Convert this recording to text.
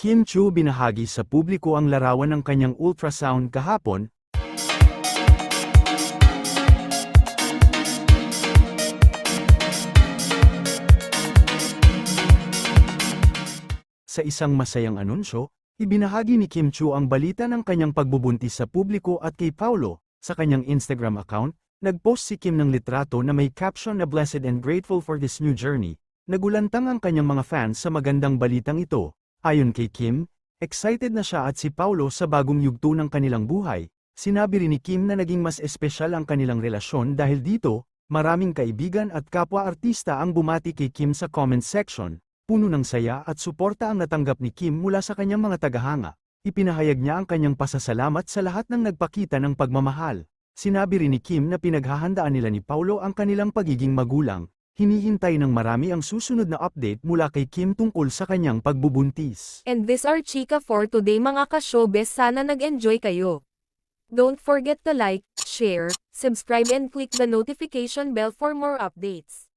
Kim Chu binahagi sa publiko ang larawan ng kanyang ultrasound kahapon, Sa isang masayang anunsyo, ibinahagi ni Kim Chu ang balita ng kanyang pagbubuntis sa publiko at kay Paulo, sa kanyang Instagram account, nagpost si Kim ng litrato na may caption na blessed and grateful for this new journey. Nagulantang ang kanyang mga fans sa magandang balitang ito. Ayon kay Kim, excited na siya at si Paulo sa bagong yugto ng kanilang buhay. Sinabi rin ni Kim na naging mas espesyal ang kanilang relasyon dahil dito, maraming kaibigan at kapwa-artista ang bumati kay Kim sa comment section. Puno ng saya at suporta ang natanggap ni Kim mula sa kanyang mga tagahanga. Ipinahayag niya ang kanyang pasasalamat sa lahat ng nagpakita ng pagmamahal. Sinabi rin ni Kim na pinaghahandaan nila ni Paulo ang kanilang pagiging magulang. Hinihintay ng marami ang susunod na update mula kay Kim tungkol sa kanyang pagbubuntis. And this are chika for today mga ka-showbiz sana nag-enjoy kayo. Don't forget to like, share, subscribe and click the notification bell for more updates.